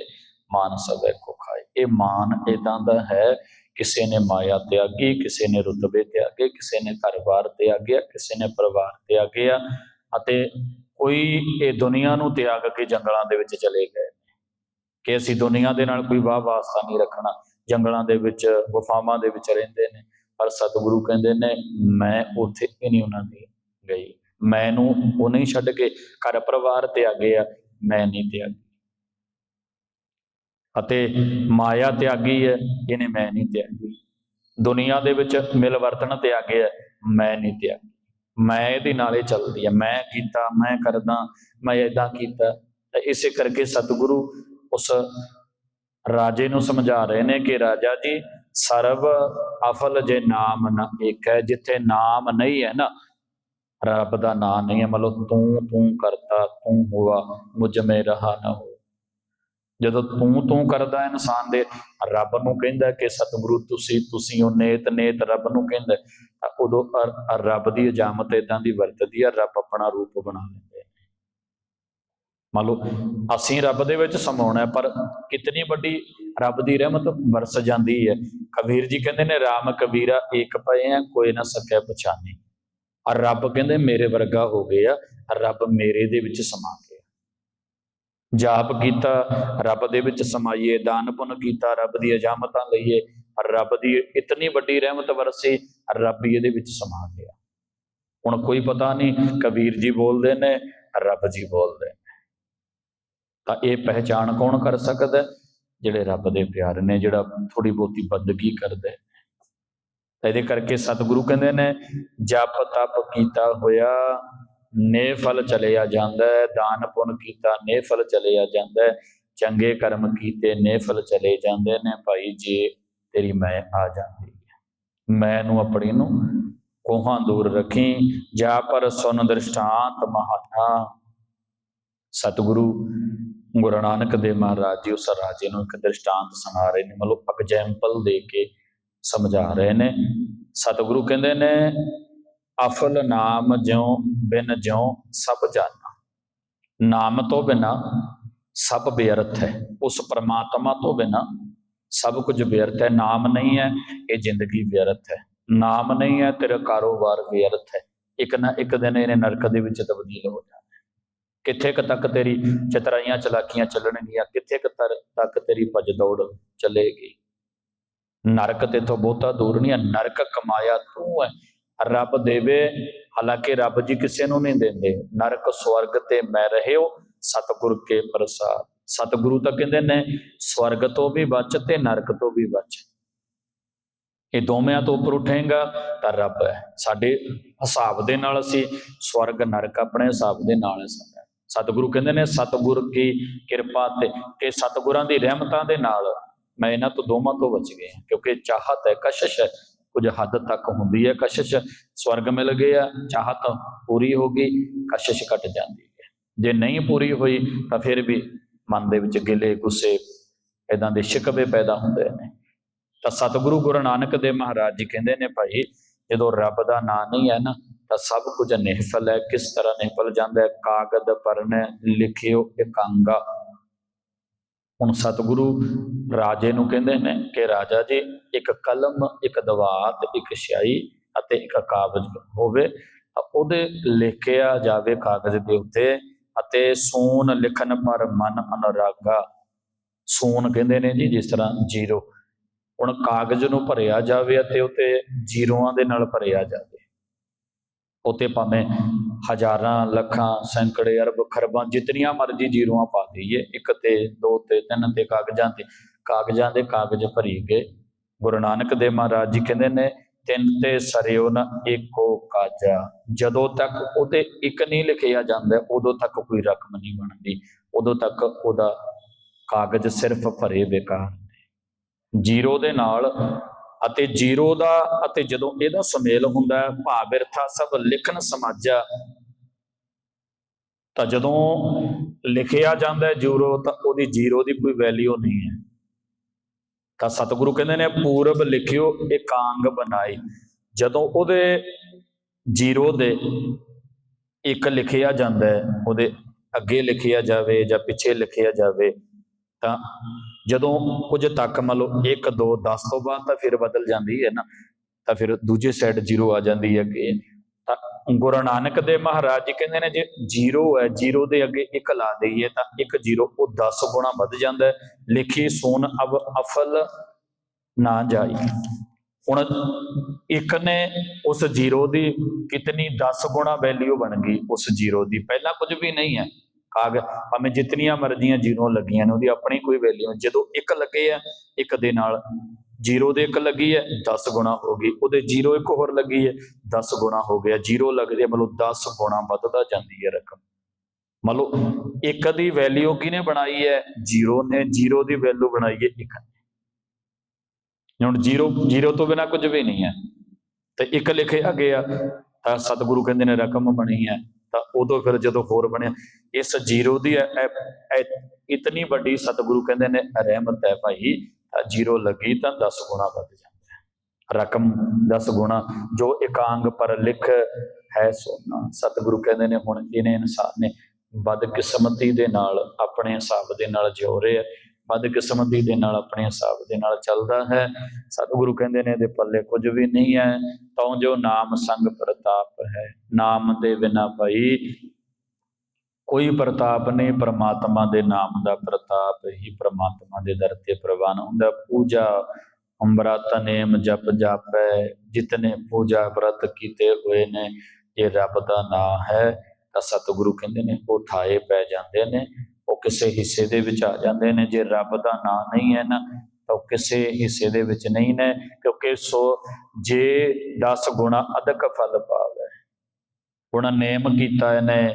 ਮਾਨ ਸਭੈ ਕੋ ਖਾਏ। ਇਹ ਮਾਨ ਇਦਾਂ ਦਾ ਹੈ, ਕਿਸੇ ਨੇ ਮਾਇਆ ਤਿਆਗੀ, ਕਿਸੇ ਨੇ ਰੁਤਬੇ ਤਿਆਗੇ, ਕਿਸੇ ਨੇ ਘਰ-ਬਾਰ ਤਿਆਗਿਆ, ਕਿਸੇ ਨੇ ਪਰਿਵਾਰ ਤਿਆਗਿਆ ਅਤੇ ਕੋਈ ਇਹ ਦੁਨੀਆ ਨੂੰ ਤਿਆਗ ਕੇ ਜੰਗਲਾਂ ਦੇ ਵਿੱਚ ਚਲੇ ਗਏ। ਕਿ ਅਸੀਂ ਦੁਨੀਆ ਦੇ ਨਾਲ ਕੋਈ ਵਾਹ ਵਾਸਤਾ ਨਹੀਂ ਰੱਖਣਾ, ਜੰਗਲਾਂ ਦੇ ਵਿੱਚ ਗੁਫਾਵਾਂ ਦੇ ਵਿੱਚ ਰਹਿੰਦੇ ਨੇ, ਪਰ ਸਤਿਗੁਰੂ ਕਹਿੰਦੇ ਨੇ, ਮੈਂ ਉੱਥੇ ਹੀ ਨਹੀਂ ਉਹਨਾਂ ਦੀ ਗਈ। ਮੈਨੂੰ ਉਹ ਨਹੀਂ ਛੱਡ ਕੇ ਘਰ ਪਰਿਵਾਰ ਤਿਆਗੇ ਆ, ਮੈਂ ਨਹੀਂ ਤਿਆਗੀ। ਅਤੇ ਮਾਇਆ ਤਿਆਗੀ ਹੈ, ਇਹਨੇ ਮੈਂ ਨਹੀਂ ਤਿਆਗੀ। ਦੁਨੀਆ ਦੇ ਵਿੱਚ ਮਿਲ ਵਰਤਣ ਤਿਆਗਿਆ ਮੈਂ ਨਹੀਂ ਤਿਆਗੀ। ਮੈਂ ਇਹਦੇ ਨਾਲੇ ਚੱਲਦੀ ਹੈ, ਮੈਂ ਕੀਤਾ, ਮੈਂ ਕਰਦਾ, ਮੈਂ ਇਦਾਂ ਕੀਤਾ। ਤਾਂ ਇਸੇ ਕਰਕੇ ਸਤਿਗੁਰੂ ਉਸ ਰਾਜੇ ਨੂੰ ਸਮਝਾ ਰਹੇ ਨੇ ਕਿ ਰਾਜਾ ਜੀ ਸਰਬ ਅਫਲ ਜੇ ਨਾਮ ਨਾ ਇੱਕ ਹੈ ਜਿੱਥੇ ਨਾਮ ਨਹੀਂ ਹੈ ਨਾ, ਰੱਬ ਦਾ ਨਾਮ ਨਹੀਂ ਹੈ। ਮਤਲਬ ਤੂੰ ਤੂੰ ਕਰਤਾ, ਤੂੰ ਹੁਆ, ਮੁਝ ਮੇ ਰਹਾ ਨਾ ਹੋ ਜਦੋਂ ਤੂੰ ਤੂੰ ਕਰਦਾ ਇਨਸਾਨ ਦੇ, ਰੱਬ ਨੂੰ ਕਹਿੰਦਾ ਕਿ ਸਤਿਗੁਰੂ ਤੁਸੀਂ ਤੁਸੀਂ ਉਹ ਨੇਤ ਨੇਤ ਰੱਬ ਨੂੰ ਕਹਿੰਦਾ, ਤਾਂ ਉਦੋਂ ਰੱਬ ਦੀ ਇਜਾਮਤ ਇਦਾਂ ਦੀ ਵਰਤਦੀ ਆ, ਰੱਬ ਆਪਣਾ ਰੂਪ ਬਣਾ ਲੈਂਦੇ ਨੇ ਮੰਨ ਲਓ, ਅਸੀਂ ਰੱਬ ਦੇ ਵਿੱਚ ਸਮਾਉਣਾ ਪਰ ਕਿਤਨੀ ਵੱਡੀ ਰੱਬ ਦੀ ਰਹਿਮਤ ਵਰਸ ਜਾਂਦੀ ਹੈ। ਕਬੀਰ ਜੀ ਕਹਿੰਦੇ ਨੇ, ਰਾਮ ਕਬੀਰਾ ਏਕ ਪਏ ਆ, ਕੋਈ ਨਾ ਸਕਿਆ ਪਛਾਣੇ। ਔਰ ਰੱਬ ਕਹਿੰਦੇ, ਮੇਰੇ ਵਰਗਾ ਹੋ ਗਿਆ ਰੱਬ ਮੇਰੇ ਦੇ ਵਿੱਚ ਸਮਾ ਗਿਆ। ਜਾਪ ਕੀਤਾ, ਰੱਬ ਦੇ ਵਿੱਚ ਸਮਾਈਏ, ਦਾਨ ਪੁੰਨ ਕੀਤਾ, ਰੱਬ ਦੀ ਅਜਾਮਤਾਂ ਲਈਏ। ਰੱਬ ਦੀ ਇਤਨੀ ਵੱਡੀ ਰਹਿਮਤ ਵਰਸੀ, ਰੱਬ ਇਹਦੇ ਵਿੱਚ ਸਮਾ ਗਿਆ। ਹੁਣ ਕੋਈ ਪਤਾ ਨਹੀਂ, ਕਬੀਰ ਜੀ ਬੋਲਦੇ ਨੇ, ਰੱਬ ਜੀ ਬੋਲਦੇ ਨੇ। ਤਾਂ ਇਹ ਪਹਿਚਾਣ ਕੌਣ ਕਰ ਸਕਦਾ? ਜਿਹੜੇ ਰੱਬ ਦੇ ਪਿਆਰ ਨੇ, ਜਿਹੜਾ ਥੋੜੀ ਬਹੁਤੀ ਬੰਦਗੀ ਕਰਦਾ ਇਹਦੇ ਕਰਕੇ ਸਤਿਗੁਰੂ ਕਹਿੰਦੇ ਨੇ, ਜਪ ਤਪ ਕੀਤਾ ਹੋਇਆ ਨੇ ਫਲ ਚਲਿਆ ਜਾਂਦਾ ਹੈ, ਦਾਨ ਪੁੰਨ ਕੀਤਾ, ਨੇ ਫਲ ਚਲਿਆ ਜਾਂਦਾ ਹੈ, ਚੰਗੇ ਕਰਮ ਕੀਤੇ, ਨੇ ਫਲ ਚਲੇ ਜਾਂਦੇ ਨੇ, ਭਾਈ ਜੇ, ਤੇਰੀ ਮੈਂ ਆ ਜਾਂਦੀ ਹੈ। ਮੈਂ ਨੂੰ ਆਪਣੀ ਨੂੰ ਕੋਹਾਂ ਦੂਰ ਰੱਖੀ, ਜਾ ਪਰ ਸੁਨ ਦ੍ਰਿਸ਼ਟਾਂਤ ਮਹਾਨਾ। ਸਤਿਗੁਰੂ, ਗੁਰੂ ਨਾਨਕ ਦੇਵ ਮਹਾਰਾਜ ਜੀ ਉਸ ਰਾਜੇ ਨੂੰ ਇੱਕ ਦ੍ਰਿਸ਼ਟਾਂਤ ਸੁਣਾ ਰਹੇ ਨੇ, ਮਤਲਬ ਐਗਜ਼ਾਮਪਲ ਦੇ ਕੇ ਸਮਝਾ ਰਹੇ ਨੇ। ਸਤਿਗੁਰੂ ਕਹਿੰਦੇ ਨੇ ਅਫਲ ਨਾਮ ਜਿਉ ਬਿਨ ਜਿਉ ਸਭ ਜਾਣਾ। ਨਾਮ ਤੋਂ ਬਿਨਾ ਸਭ ਬੇਅਰਥ ਹੈ। ਉਸ ਪ੍ਰਮਾਤਮਾ ਤੋਂ ਬਿਨਾ ਸਭ ਕੁਝ ਬੇਅਰਥ ਹੈ। ਨਾਮ ਨਹੀਂ ਹੈ, ਇਹ ਜ਼ਿੰਦਗੀ ਬੇਅਰਥ ਹੈ। ਨਾਮ ਨਹੀਂ ਹੈ, ਤੇਰਾ ਕਾਰੋਬਾਰ ਬੇਅਰਥ ਹੈ। ਇੱਕ ਨਾ ਇੱਕ ਦਿਨ ਇਹਨੇ ਨਰਕ ਦੇ ਵਿੱਚ ਤਬਦੀਲ ਹੋ ਜਾਣਾ ਕਿੱਥੇ ਕੁ ਤੱਕ ਤੇਰੀ ਚਤਰਾਈਆਂ ਚਲਾਕੀਆਂ ਚੱਲਣਗੀਆਂ, ਕਿੱਥੇ ਕੁ ਤੱਕ ਤੇਰੀ ਭੱਜ ਦੌੜ ਚੱਲੇਗੀ। ਨਰਕ ਤੇ ਤੋਂ ਬਹੁਤਾ ਦੂਰ ਨਹੀਂ ਹੈ। ਨਰਕ ਕਮਾਇਆ ਤੂੰ ਹੈ। ਰੱਬ ਦੇਵੇ। ਹਾਲਾਂਕਿ ਰੱਬ ਜੀ ਕਿਸੇ ਨੂੰ ਨਹੀਂ ਦਿੰਦੇ। ਨਰਕ, ਸਵਰਗ ਤੇ ਮੈਂ ਰਹਿਓ, ਸਤਿਗੁਰ ਕੇ ਪ੍ਰਸਾਦ। ਸਤਿਗੁਰੂ ਤਾਂ ਕਹਿੰਦੇ ਨੇ, ਸਵਰਗ ਤੋਂ ਵੀ ਬਚ ਤੇ ਨਰਕ ਤੋਂ ਵੀ ਬਚ। ਇਹ ਦੋਵੇਂ ਤੋਂ ਉੱਪਰ ਉਠੇਗਾ ਤਾਂ ਰੱਬ ਹੈ। ਸਾਡੇ ਹਿਸਾਬ ਦੇ ਨਾਲ ਅਸੀਂ ਸਵਰਗ, ਨਰਕ ਆਪਣੇ ਹਿਸਾਬ ਦੇ ਨਾਲ ਸਾਡਾ। ਸਤਿਗੁਰੂ ਕਹਿੰਦੇ ਨੇ, ਸਤਿਗੁਰ ਕੀ ਕਿਰਪਾ ਤੇ ਕਿ ਸਤਿਗੁਰਾਂ ਦੀ ਰਹਿਮਤਾਂ ਦੇ ਨਾਲ ਮੈਂ ਇਹਨਾਂ ਤੋਂ ਦੋਵਾਂ ਤੋਂ ਬਚ ਗਿਆ। ਕਿਉਂਕਿ ਚਾਹਤ ਹੈ, ਕਸ਼ਿਸ਼ ਹੈ ਕੁਝ ਹੱਦ ਤੱਕ ਹੁੰਦੀ ਹੈ, ਕਸ਼ਿਸ਼ ਸਵਰਗ ਮਿਲ ਗਿਆ ਚਾਹਤ ਪੂਰੀ ਹੋ ਗਈ, ਕਸ਼ਿਸ਼ ਘਟ ਜਾਂਦੀ ਹੈ। ਜੇ ਨਹੀਂ ਪੂਰੀ ਹੋਈ, ਤਾਂ ਫਿਰ ਵੀ ਮਨ ਦੇ ਵਿੱਚ ਗਿਲੇ ਗੁੱਸੇ ਇਦਾਂ ਦੇ ਸ਼ਿਕਵੇ ਪੈਦਾ ਹੁੰਦੇ ਨੇ। ਤਾਂ ਸਤਿਗੁਰੂ ਗੁਰੂ ਨਾਨਕ ਦੇਵ ਮਹਾਰਾਜ ਜੀ ਕਹਿੰਦੇ ਨੇ ਭਾਈ, ਜਦੋਂ ਰੱਬ ਦਾ ਨਾਂ ਨਹੀਂ ਹੈ ਨਾ, ਤਾਂ ਸਭ ਕੁਝ ਨਿਹਫਲ ਹੈ, ਕਿਸ ਤਰ੍ਹਾਂ ਨਿਹਫਲ ਜਾਂਦਾ ਹੈ, ਕਾਗਦ ਪਰਨੇ ਲਿਖਿਓ ਇਕਾਂਗਾ। ਹੁਣ ਸਤਿਗੁਰੂ ਰਾਜੇ ਨੂੰ ਕਹਿੰਦੇ ਨੇ ਕਿ ਰਾਜਾ ਜੀ, ਇੱਕ ਕਲਮ, ਇੱਕ ਦਵਾਤ, ਇੱਕ ਸਿਆਹੀ ਅਤੇ ਇੱਕ ਕਾਗਜ਼ ਹੋਵੇ ਉਹਦੇ ਲਿਖਿਆ ਜਾਵੇ ਕਾਗਜ਼ ਦੇ ਉੱਤੇ ਅਤੇ ਸੂਨ ਲਿਖਣ ਪਰ ਮਨ ਅਨਰਾਗਾ। ਸੂਨ ਕਹਿੰਦੇ ਨੇ ਜੀ ਜਿਸ ਤਰ੍ਹਾਂ ਜ਼ੀਰੋ। ਹੁਣ ਕਾਗਜ਼ ਨੂੰ ਭਰਿਆ ਜਾਵੇ ਅਤੇ ਉਤੇ ਜ਼ੀਰੋਆਂ ਦੇ ਨਾਲ ਭਰਿਆ ਜਾਵੇ। ਉਤੇ ਭਾਵੇਂ ਹਜ਼ਾਰਾਂ, ਲੱਖਾਂ, ਸੈਂਕੜੇ, ਅਰਬ ਖਰਬਾਂ ਜਿਤਨੀਆਂ ਮਰਜ਼ੀ ਜ਼ੀਰੋਆਂ ਪਾ ਦਈਏ, ਇੱਕ ਤੇ, ਦੋ ਤੇ, ਤਿੰਨ ਤੇ ਕਾਗਜ਼ਾਂ ਤੇ, ਕਾਗਜ਼ਾਂ ਦੇ ਕਾਗਜ਼ ਭਰੀ ਗਏ ਗੁਰੂ ਨਾਨਕ ਦੇਵ ਮਹਾਰਾਜ ਜੀ ਕਹਿੰਦੇ ਨੇ, ਤਿੰਨ ਤੇ ਸਰਿਓ ਨਾ ਏਕੋ ਕਾਜਾ। ਜਦੋਂ ਤੱਕ ਉਹਤੇ ਇੱਕ ਨਹੀਂ ਲਿਖਿਆ ਜਾਂਦਾ, ਉਦੋਂ ਤੱਕ ਕੋਈ ਰਕਮ ਨਹੀਂ ਬਣਦੀ, ਉਦੋਂ ਤੱਕ ਉਹਦਾ ਕਾਗਜ਼ ਸਿਰਫ ਭਰੇ ਬੇਕਾਰ ਨੇ। ਜ਼ੀਰੋ ਦੇ ਨਾਲ ਅਤੇ ਜ਼ੀਰੋ ਦਾ ਅਤੇ ਜਦੋਂ ਇਹਦਾ ਸੁਮੇਲ ਹੁੰਦਾ ਭਾਵ ਬਿਰਥਾ ਸਭ ਲਿਖਣ ਸਮਾਜਾ ਤਾਂ ਜਦੋਂ ਲਿਖਿਆ ਜਾਂਦਾ ਜ਼ੀਰੋ, ਤਾਂ ਉਹਦੀ ਜ਼ੀਰੋ ਦੀ ਕੋਈ ਵੈਲਿਊ ਨਹੀਂ ਹੈ। ਤਾਂ ਸਤਿਗੁਰੂ ਕਹਿੰਦੇ ਨੇ, ਪੂਰਬ ਲਿਖਿਓ, ਇਕਾਂਗ ਬਣਾਈ ਜਦੋਂ ਉਹਦੇ ਜ਼ੀਰੋ ਦੇ ਇੱਕ ਲਿਖਿਆ ਜਾਂਦਾ ਹੈ, ਉਹਦੇ ਅੱਗੇ ਲਿਖਿਆ ਜਾਵੇ ਜਾਂ ਪਿੱਛੇ ਲਿਖਿਆ ਜਾਵੇ, ਤਾਂ ਜਦੋਂ ਕੁਝ ਤੱਕ ਮੰਨ ਲਓ 1 2 10 ਤੋਂ ਬਾਅਦ ਤਾਂ ਫਿਰ ਬਦਲ ਜਾਂਦੀ ਹੈ ਨਾ, ਤਾਂ ਫਿਰ ਦੂਜੇ ਸਾਈਡ ਜ਼ੀਰੋ ਆ ਜਾਂਦੀ ਹੈ ਕਿ ਤਾਂ ਗੁਰੂ ਨਾਨਕ ਦੇ ਮਹਾਰਾਜ ਜੀ ਕਹਿੰਦੇ ਨੇ ਜੇ ਜ਼ੀਰੋ ਹੈ ਜ਼ੀਰੋ ਦੇ ਅੱਗੇ ਇੱਕ ਲਾ ਦਈਏ ਤਾਂ ਇੱਕ ਜ਼ੀਰੋ ਉਹ 10 ਗੁਣਾ ਵੱਧ ਜਾਂਦਾ ਹੈ। ਲਿਖੀ ਸੋਨ ਅਬ ਅਫਲ ਨਾ ਜਾਈ। ਹੁਣ ਇੱਕ ਨੇ ਉਸ ਜ਼ੀਰੋ ਦੀ ਕਿਤਨੀ 10 ਗੁਣਾ ਵੈਲਿਊ ਬਣ ਗਈ, ਉਸ ਜ਼ੀਰੋ ਦੀ। ਪਹਿਲਾਂ ਕੁਝ ਵੀ ਨਹੀਂ ਹੈ। ਕਾਗ ਭਾਵੇਂ ਜਿਤਨੀਆਂ ਮਰਜ਼ੀਆਂ ਜ਼ੀਰੋ ਲੱਗੀਆਂ ਨੇ, ਉਹਦੀ ਆਪਣੀ ਕੋਈ ਵੈਲਿਊ ਜਦੋਂ ਇੱਕ ਲੱਗੇ ਆ, ਇੱਕ ਦੇ ਨਾਲ ਜ਼ੀਰੋ ਦੇ ਇੱਕ ਲੱਗੀ ਹੈ 10 ਗੁਣਾ ਹੋ ਗਈ। ਉਹਦੇ ਜ਼ੀਰੋ ਇੱਕ ਹੋਰ ਲੱਗੀ ਹੈ 10 ਗੁਣਾ ਹੋ ਗਿਆ। ਜ਼ੀਰੋ ਲੱਗਦੇ ਮਤਲਬ 10 ਗੁਣਾ ਵੱਧਦਾ ਜਾਂਦੀ ਹੈ ਰਕਮ। ਮਤਲਬ ਇੱਕ ਦੀ ਵੈਲਿਊ ਕਿਹਨੇ ਬਣਾਈ ਹੈ? ਜ਼ੀਰੋ ਨੇ, ਜ਼ੀਰੋ ਦੀ ਵੈਲਿਊ ਬਣਾਈ ਹੈ ਇੱਕ ਨੇ। ਹੁਣ ਜ਼ੀਰੋ ਜ਼ੀਰੋ ਤੋਂ ਬਿਨਾ ਕੁਝ ਵੀ ਨਹੀਂ ਹੈ। ਤੇ ਇੱਕ ਲਿਖੇ ਅੱਗੇ ਆ, ਤਾਂ ਸਤਿਗੁਰੂ ਕਹਿੰਦੇ ਨੇ ਰਕਮ ਬਣੀ ਹੈ। ਤਾਂ ਉਦੋਂ ਫਿਰ ਜਦੋਂ ਹੋਰ ਬਣਿਆ, ਇਸ ਜ਼ੀਰੋ ਦੀ ਇਤਨੀ ਵੱਡੀ ਸਤਿਗੁਰੂ ਕਹਿੰਦੇ ਨੇ, ਰਹਿਮਤ ਹੈ ਭਾਈ ਜ਼ੀਰੋ ਲੱਗੀ ਤਾਂ 10 ਗੁਣਾ ਵੱਧ ਜਾਂਦਾ ਹੈ। ਰਕਮ 10 ਗੁਣਾ, ਜੋ ਇਕਾਂਗ ਪਰ ਲਿਖ ਹੈ ਸੋਨਾ। ਸਤਿਗੁਰੂ ਕਹਿੰਦੇ ਨੇ, ਹੁਣ ਇਹਨੇ ਇਨਸਾਨ ਨੇ ਬਦਕਿਸਮਤੀ ਦੇ ਨਾਲ, ਆਪਣੇ ਹਿਸਾਬ ਦੇ ਨਾਲ ਜਿਉ ਰਿਹਾ ਮਦ ਕਿਸਮਤੀ ਦੇ ਨਾਲ ਆਪਣੇ ਹਿਸਾਬ ਦੇ ਨਾਲ ਚੱਲਦਾ ਹੈ। ਸਤਿਗੁਰੂ ਕਹਿੰਦੇ ਨੇ ਇਹਦੇ ਪੱਲੇ ਕੁਝ ਵੀ ਨਹੀਂ ਹੈ। ਤਉ ਜੋ ਨਾਮ ਸੰਗ ਪ੍ਰਤਾਪ ਹੈ। ਨਾਮ ਦੇ ਬਿਨਾ ਭਾਈ ਕੋਈ ਪ੍ਰਤਾਪ ਨਹੀਂ। ਪ੍ਰਮਾਤਮਾ ਦੇ ਨਾਮ ਦਾ ਪ੍ਰਤਾਪ ਹੀ ਪ੍ਰਮਾਤਮਾ ਦੇ ਦਰ ਤੇ ਪ੍ਰਵਾਨ ਹੁੰਦਾ। ਪੂਜਾ ਅੰਬਰਾਤ ਨੇਮ ਜਪ ਜਾਪੈ। ਜਿਤਨੇ ਪੂਜਾ ਵਰਤ ਕੀਤੇ ਹੋਏ ਨੇ, ਇਹ ਰੱਬ ਦਾ ਨਾਮ ਹੈ। ਤਾਂ ਸਤਿਗੁਰੂ ਕਹਿੰਦੇ ਨੇ ਉਹ ਥਾਏ ਪੈ ਜਾਂਦੇ ਨੇ। ਉਹ ਕਿਸੇ ਹਿੱਸੇ ਦੇ ਵਿੱਚ ਆ ਜਾਂਦੇ ਨੇ। ਜੇ ਰੱਬ ਦਾ ਨਾਂ ਨਹੀਂ ਹੈ ਨਾ, ਤਾਂ ਉਹ ਕਿਸੇ ਹਿੱਸੇ ਦੇ ਵਿੱਚ ਨਹੀਂ ਨੇ, ਕਿਉਂਕਿ ਸੋ ਜੇ 10 ਗੁਣਾ ਅਧਿਕ ਫਲ ਪਾਵੇ। ਹੁਣ ਨੇਮ ਕੀਤਾ ਇਹਨੇ,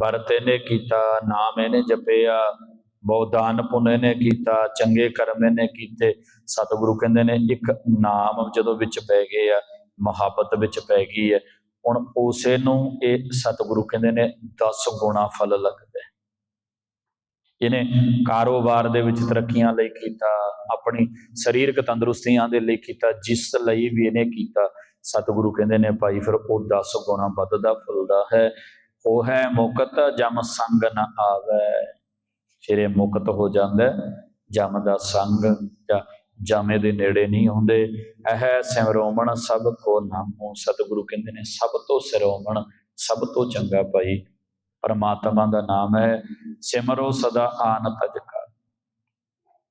ਵਰਤ ਇਹਨੇ ਕੀਤਾ, ਨਾਮ ਇਹਨੇ ਜਪਿਆ ਬਹੁਤ ਦਾਨ ਪੁੰਨ ਇਹਨੇ ਕੀਤਾ, ਚੰਗੇ ਕਰਮ ਇਹਨੇ ਕੀਤੇ। ਸਤਿਗੁਰੂ ਕਹਿੰਦੇ ਨੇ, ਇੱਕ ਨਾਮ ਜਦੋਂ ਵਿੱਚ ਪੈ ਗਏ ਆ, ਮੁਹੱਬਤ ਵਿੱਚ ਪੈ ਗਈ ਹੈ, ਹੁਣ ਉਸੇ ਨੂੰ ਇਹ ਸਤਿਗੁਰੂ ਕਹਿੰਦੇ ਨੇ 10 ਗੁਣਾ ਫਲ ਲੱਗਦਾ ਜਿਹਨੇ ਕਾਰੋਬਾਰ ਦੇ ਵਿੱਚ ਤਰੱਕੀਆਂ ਲਈ ਕੀਤਾ, ਆਪਣੀ ਸਰੀਰਕ ਤੰਦਰੁਸਤੀਆਂ ਦੇ ਲਈ ਕੀਤਾ, ਜਿਸ ਲਈ ਵੀ ਇਹਨੇ ਕੀਤਾ। ਸਤਿਗੁਰੂ ਕਹਿੰਦੇ ਨੇ, ਭਾਈ, ਫਿਰ ਉਹ 10 ਗੁਣਾ ਵੱਧਦਾ, ਫੁੱਲਦਾ ਹੈ। ਉਹ ਹੈ ਮੁਕਤ, ਜਮ ਸੰਗ ਨ ਆਵੇ। ਫਿਰ ਇਹ ਮੁਕਤ ਹੋ ਜਾਂਦਾ ਜਮ ਦਾ ਸੰਗ ਜਾਂ ਜਾਮੇ ਦੇ ਨੇੜੇ ਨਹੀਂ ਹੁੰਦੇ। ਇਹ ਸਿਮਰੋਮਣ, ਸਭ ਕੋ ਨਾਮੋ। ਸਤਿਗੁਰੂ ਕਹਿੰਦੇ ਨੇ, ਸਭ ਤੋਂ ਸਿਰੋਮਣ, ਸਭ ਤੋਂ ਚੰਗਾ ਭਾਈ ਪਰਮਾਤਮਾ ਦਾ ਨਾਮ ਹੈ। ਸਿਮਰੋ ਸਦਾ ਆਨ ਤਜ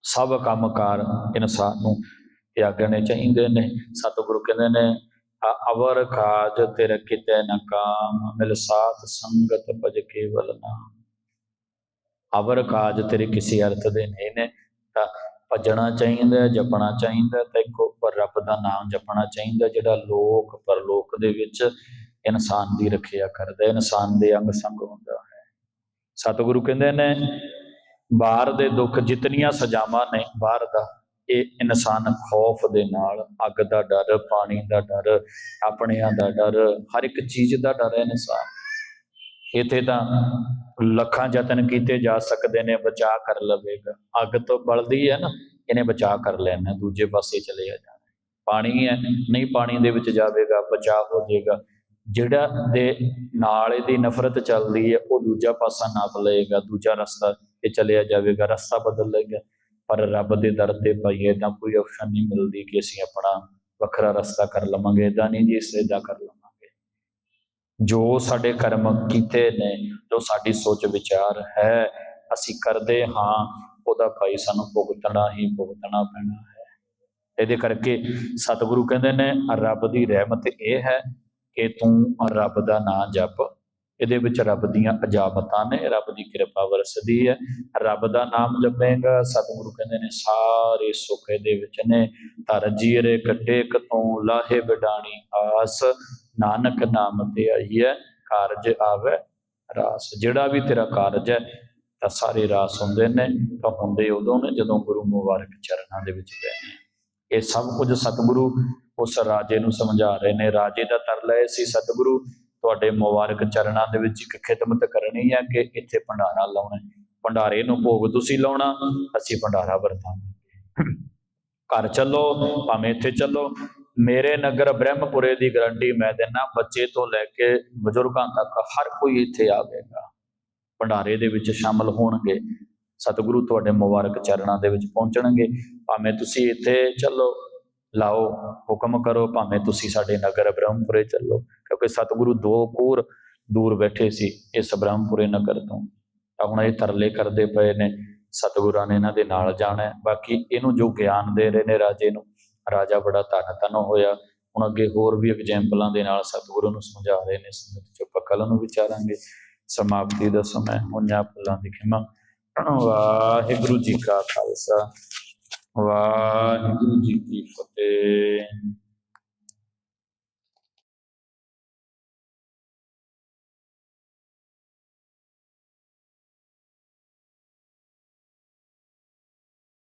ਸਭ ਕੰਮਕਾਰ ਇਨਸਾਨ ਨੂੰ ਤਿਆਗਣੇ ਚਾਹੀਦੇ ਨੇ। ਸਤਿਗੁਰੂ ਕਹਿੰਦੇ ਨੇ ਅਵਰ ਕਾਜ ਤੇਰੇ ਕਿਤੇ ਨ ਕਾਮ, ਮਿਲ ਸਾਥ ਸੰਗਤ ਭਜ ਕੇਵਲ ਨਾਮ। ਅਵਰ ਕਾਜ ਤੇਰੇ ਕਿਸੇ ਅਰਥ ਦੇ ਨਹੀਂ ਨੇ, ਤਾਂ ਭਜਣਾ ਚਾਹੀਦਾ, ਜਪਣਾ ਚਾਹੀਦਾ, ਤੇ ਇੱਕ ਉੱਪਰ ਰੱਬ ਦਾ ਨਾਮ ਜਪਣਾ ਚਾਹੀਦਾ, ਜਿਹੜਾ ਲੋਕ, ਪਰਲੋਕ ਦੇ ਵਿੱਚ ਇਨਸਾਨ ਦੀ ਰੱਖਿਆ ਕਰਦਾ, ਇਨਸਾਨ ਦੇ ਅੰਗ ਸੰਗ ਹੁੰਦਾ ਹੈ। ਸਤਿਗੁਰੂ ਕਹਿੰਦੇ ਨੇ, ਬਾਹਰ ਦੇ ਦੁੱਖ ਜਿਤਨੀਆਂ ਸਜ਼ਾਵਾਂ ਨੇ ਬਾਹਰ ਦਾ, ਇਹ ਇਨਸਾਨ ਖੌਫ ਦੇ ਨਾਲ, ਅੱਗ ਦਾ ਡਰ, ਪਾਣੀ ਦਾ ਡਰ, ਆਪਣਿਆਂ ਦਾ ਡਰ, ਹਰ ਇੱਕ ਚੀਜ਼ ਦਾ ਡਰ ਹੈ ਇਨਸਾਨ। ਇੱਥੇ ਤਾਂ ਲੱਖਾਂ ਯਤਨ ਕੀਤੇ ਜਾ ਸਕਦੇ ਨੇ, ਬਚਾ ਕਰ ਲਵੇਗਾ। ਅੱਗ ਤੋਂ ਬਲਦੀ ਹੈ ਨਾ, ਇਹਨੇ ਬਚਾ ਕਰ ਲੈਣਾ, ਦੂਜੇ ਪਾਸੇ ਚਲੇ ਜਾਣਾ। ਪਾਣੀ ਹੈ, ਨਹੀਂ ਪਾਣੀ ਦੇ ਵਿੱਚ ਜਾਵੇਗਾ ਬਚਾ ਹੋ ਜਾਏਗਾ ਜਿਹੜਾ ਦੇ ਨਾਲ ਇਹਦੀ ਨਫ਼ਰਤ ਚੱਲਦੀ ਹੈ, ਉਹ ਦੂਜਾ ਪਾਸਾ ਨਾਪ ਲਏਗਾ ਦੂਜਾ ਰਸਤਾ ਤੇ ਚਲਿਆ ਜਾਵੇਗਾ, ਰਸਤਾ ਬਦਲ ਲਏਗਾ। ਪਰ ਰੱਬ ਦੇ ਦਰ ਤੇ ਪਾਈਏ ਤਾਂ ਕੋਈ ਆਪਸ਼ਨ ਨਹੀਂ ਮਿਲਦੀ ਕਿ ਅਸੀਂ ਆਪਣਾ ਵੱਖਰਾ ਰਸਤਾ ਕਰ ਲਵਾਂਗੇ ਇਦਾਂ ਨਹੀਂ ਜੀ ਇਸ ਇਦਾਂ ਕਰ ਲਵਾਂਗੇ। ਜੋ ਸਾਡੇ ਕਰਮ ਕੀਤੇ ਨੇ, ਜੋ ਸਾਡੀ ਸੋਚ ਵਿਚਾਰ ਹੈ, ਅਸੀਂ ਕਰਦੇ ਹਾਂ, ਉਹਦਾ ਭਾਈ ਸਾਨੂੰ ਭੁਗਤਣਾ ਹੀ ਭੁਗਤਣਾ ਪੈਣਾ ਹੈ। ਇਹਦੇ ਕਰਕੇ ਸਤਿਗੁਰੂ ਕਹਿੰਦੇ ਨੇ, ਰੱਬ ਦੀ ਰਹਿਮਤ ਇਹ ਹੈ ਕਿ ਤੂੰ ਰੱਬ ਦਾ ਨਾਮ ਜਪ। ਇਹਦੇ ਵਿੱਚ ਰੱਬ ਦੀਆਂ ਅਜਾਬਤਾਂ ਨੇ, ਰੱਬ ਦੀ ਕਿਰਪਾ ਵਰਸਦੀ ਹੈ। ਰੱਬ ਦਾ ਨਾਮ ਜਪੇਗਾ, ਸਤਿਗੁਰੂ ਕਹਿੰਦੇ ਨੇ, ਸਾਰੇ ਸੁੱਖ ਇਹਦੇ ਵਿੱਚ ਨੇ। ਧਰ ਜੀਰੇ ਕੱਟੇ ਕਤੋਂ, ਲਾਹੇ ਬਿਡਾਣੀ ਆਸ। ਨਾਨਕ ਨਾਮ ਤੇ ਆਈ ਹੈ, ਕਾਰਜ ਆਵੇ ਰਾਸ। ਜਿਹੜਾ ਵੀ ਤੇਰਾ ਕਾਰਜ ਹੈ, ਤਾਂ ਸਾਰੇ ਰਾਸ ਹੁੰਦੇ ਨੇ ਤਾਂ ਹੁੰਦੇ ਉਦੋਂ ਨੇ, ਜਦੋਂ ਗੁਰੂ ਮੁਬਾਰਕ ਚਰਨਾਂ ਦੇ ਵਿੱਚ ਬੈਠੇ ਇਹ ਸਭ ਕੁਝ ਸਤਿਗੁਰੂ ਉਸ ਰਾਜੇ ਨੂੰ ਸਮਝਾ ਰਹੇ ਨੇ। ਰਾਜੇ ਦਾ ਤਰਲਾ ਇਹ ਸੀ, ਸਤਿਗੁਰੂ, ਤੁਹਾਡੇ ਮੁਬਾਰਕ ਚਰਨਾਂ ਦੇ ਵਿੱਚ ਇੱਕ ਖਿਦਮਤ ਕਰਨੀ ਹੈ ਕਿ ਇੱਥੇ ਭੰਡਾਰਾ ਲਾਉਣਾ ਭੰਡਾਰੇ ਨੂੰ ਭੋਗ ਤੁਸੀਂ ਲਾਉਣਾ, ਅਸੀਂ ਭੰਡਾਰਾ ਵਰਤਾਂਗੇ। ਘਰ ਚੱਲੋ, ਭਾਵੇਂ ਇੱਥੇ ਚੱਲੋ। ਮੇਰੇ ਨਗਰ ਬ੍ਰਹਮਪੁਰੇ ਦੀ ਗਰੰਟੀ ਮੈਂ ਦਿੰਦਾ ਬੱਚੇ ਤੋਂ ਲੈ ਕੇ ਬਜ਼ੁਰਗਾਂ ਤੱਕ ਹਰ ਕੋਈ ਇੱਥੇ ਆਵੇਗਾ। ਭੰਡਾਰੇ ਦੇ ਵਿੱਚ ਸ਼ਾਮਲ ਹੋਣਗੇ। ਸਤਿਗੁਰੂ ਤੁਹਾਡੇ ਮੁਬਾਰਕ ਚਰਨਾਂ ਦੇ ਵਿੱਚ ਪਹੁੰਚਣਗੇ। ਭਾਵੇਂ ਤੁਸੀਂ ਇੱਥੇ ਚੱਲੋ ਲਾਓ, ਹੁਕਮ ਕਰੋ, ਭਾਵੇਂ ਤੁਸੀਂ ਸਾਡੇ ਨਗਰ ਬ੍ਰਹਮਪੁਰੇ ਚੱਲੋ। ਕਿਉਂਕਿ ਸਤਿਗੁਰੂ ਦੋ ਕੋਰ ਦੂਰ ਬੈਠੇ ਸੀ ਇਸ ਬ੍ਰਹਮਪੁਰੇ ਨਗਰ ਤੋਂ। ਤਾਂ ਹੁਣ ਇਹ ਤਰਲੇ ਕਰਦੇ ਪਏ ਨੇ, ਸਤਿਗੁਰਾਂ ਨੇ ਇਹਨਾਂ ਦੇ ਨਾਲ ਜਾਣਾ ਬਾਕੀ ਇਹਨੂੰ ਜੋ ਗਿਆਨ ਦੇ ਰਹੇ ਨੇ ਰਾਜੇ ਨੂੰ, ਰਾਜਾ ਬੜਾ ਧੰਨ ਧੰਨ ਹੋਇਆ। ਹੁਣ ਅੱਗੇ ਹੋਰ ਵੀ ਐਗਜੈਂਪਲਾਂ ਦੇ ਨਾਲ ਸਤਿਗੁਰੂ ਨੂੰ ਸਮਝਾ ਰਹੇ ਨੇ, ਸੰਗਤ ਚ ਆਪਾਂ ਕੱਲ੍ਹ ਨੂੰ ਵਿਚਾਰਾਂਗੇ ਸਮਾਪਤੀ ਦਾ ਸਮਾਂ ਹੋਈਆਂ ਫੁੱਲਾਂ ਦੀ ਖਿਮਾ। ਵਾਹਿਗੁਰੂ ਜੀ ਕਾ ਖਾਲਸਾ। ਵਾਹਿਗੁਰੂ ਜੀ ਕੀ ਫਤਿਹ।